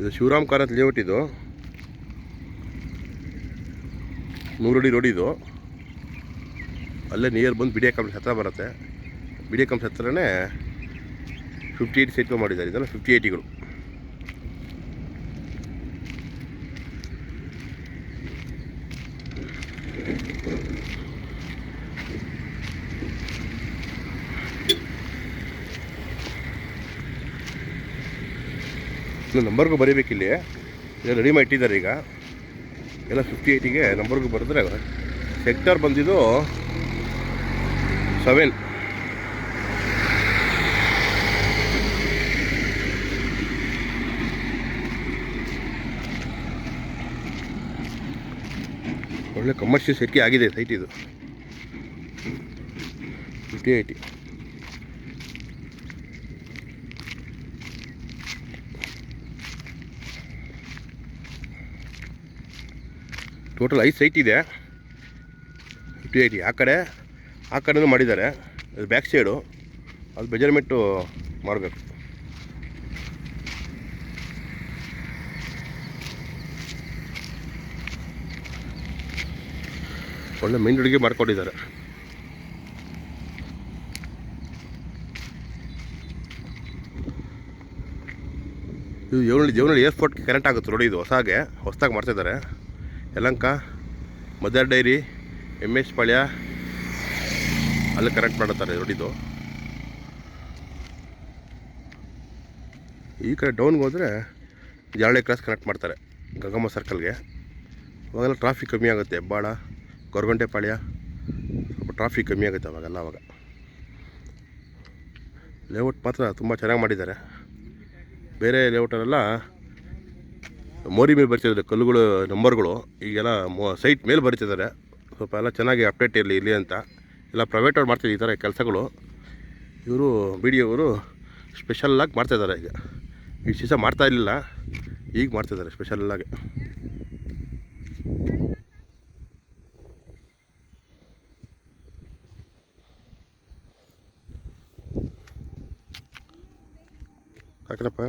ಇದು ಶಿವರಾಮ್ ಕಾರಂತ್ ಲೇಔಟ್ ಇದು. ನೂರಡಿ ರೋಡ್ ಇದು. ಅಲ್ಲೇ ನಿಯರ್ ಬಂದು ಬಿಡಿಯ ಕಂಪ್ನಿ ಹತ್ರ ಬರುತ್ತೆ. ಬಿಡಿಯ ಕಂಪ್ನಿ ಹತ್ರನೇ ಫಿಫ್ಟಿ ಏಯ್ಟ್ ಸೀಟ್ಗಳು ಮಾಡಿದ್ದಾರೆ. ಇದನ್ನು ಫಿಫ್ಟಿ ಏಯ್ಟಿಗಳು ಇನ್ನು ನಂಬರ್ಗೂ ಬರೀಬೇಕಿಲ್ಲಿ. ಎಲ್ಲ ರೆಡಿ ಮಾಡಿ ಇಟ್ಟಿದ್ದಾರೆ ಈಗ. ಎಲ್ಲ ಫಿಫ್ಟಿ ಏಯ್ಟಿಗೆ ನಂಬರ್ಗೂ ಬರೆದ್ರೆ ಸೆಕ್ಟರ್ ಬಂದಿದ್ದು ಸೆವೆನ್ ಒಳ್ಳೆ ಕಮರ್ಷಿಯಲ್ ಸೆಟ್ಗೆ ಆಗಿದೆ ಸೈಟ್ ಇದು. ಫಿಫ್ಟಿ ಏಯ್ಟಿ ಟೋಟಲ್ ಐದು ಸೈಟ್ ಇದೆ. ಫಿಫ್ಟಿ ಏಯ್ಟಿ ಆ ಕಡೆ, ಆ ಕಡೆನೂ ಮಾಡಿದ್ದಾರೆ. ಅದು ಬ್ಯಾಕ್ ಸೈಡು ಅದು ಮೆಜರ್ಮೆಂಟು ಮಾಡಬೇಕು ಒಳ್ಳೆ ಮೈನ್ ಹುಡುಗಿ ಮಾಡಿಕೊಂಡಿದ್ದಾರೆ. ಇದು ಜೀವನಹಳ್ಳಿ ಏರ್ಪೋರ್ಟ್ಗೆ ಕರೆಂಟ್ ಆಗುತ್ತೆ ನೋಡಿ ಇದು, ಹೊಸಾಗೆ, ಹೊಸದಾಗಿ ಮಾಡ್ತಿದ್ದಾರೆ. Yelahanka, mother dairy M S Palya, ಅಲ್ಲಿ ಕರೆಕ್ಟ್ ಮಾಡುತ್ತಾರೆ ರೋಡಿದು. ಈ ಕಡೆ ಡೌನ್ಗೆ ಹೋದರೆ ಜಾಳೆ ಕ್ರಾಸ್ ಕನೆಕ್ಟ್ ಮಾಡ್ತಾರೆ ಗಂಗಮ್ಮ ಸರ್ಕಲ್ಗೆ ಅವಾಗೆಲ್ಲ ಟ್ರಾಫಿಕ್ ಕಮ್ಮಿ ಆಗುತ್ತೆ ಹೆಬ್ಬಾಳ ಗೊರಗಂಟೆ ಪಾಳ್ಯ, ಸ್ವಲ್ಪ ಟ್ರಾಫಿಕ್ ಕಮ್ಮಿ ಆಗುತ್ತೆ ಅವಾಗೆಲ್ಲ, ಅವಾಗ. ಲೇಔಟ್ ಮಾತ್ರ ತುಂಬ ಚೆನ್ನಾಗಿ ಮಾಡಿದ್ದಾರೆ. ಬೇರೆ ಲೇಔಟಲ್ಲೆಲ್ಲ ಮೋರಿ ಮೇಲೆ ಬರ್ತಿದ್ದಾರೆ ಕಲ್ಲುಗಳು ನಂಬರ್ಗಳು ಈಗೆಲ್ಲ ಮೋ ಸೈಟ್ ಮೇಲೆ ಬರ್ತಿದ್ದಾರೆ. ಸ್ವಲ್ಪ ಎಲ್ಲ ಚೆನ್ನಾಗಿ ಅಪ್ಡೇಟ್ ಇರಲಿ ಇಲ್ಲಿ ಅಂತ. ಎಲ್ಲ ಪ್ರೈವೇಟ್ ಅವ್ರು ಮಾಡ್ತಿದ್ದಾರೆ ಈ ಥರ ಕೆಲಸಗಳು. ಇವರು ಬಿ ಡಿ ಅವರು ಸ್ಪೆಷಲ್ಲಾಗಿ ಮಾಡ್ತಾಯಿದ್ದಾರೆ ಈಗ. ಈ ಶಿಸ ಮಾಡ್ತಾ ಇರಲಿಲ್ಲ, ಈಗ ಮಾಡ್ತಿದ್ದಾರೆ ಸ್ಪೆಷಲ್ಲಾಗಿ ಹಾಕಲಪ್ಪ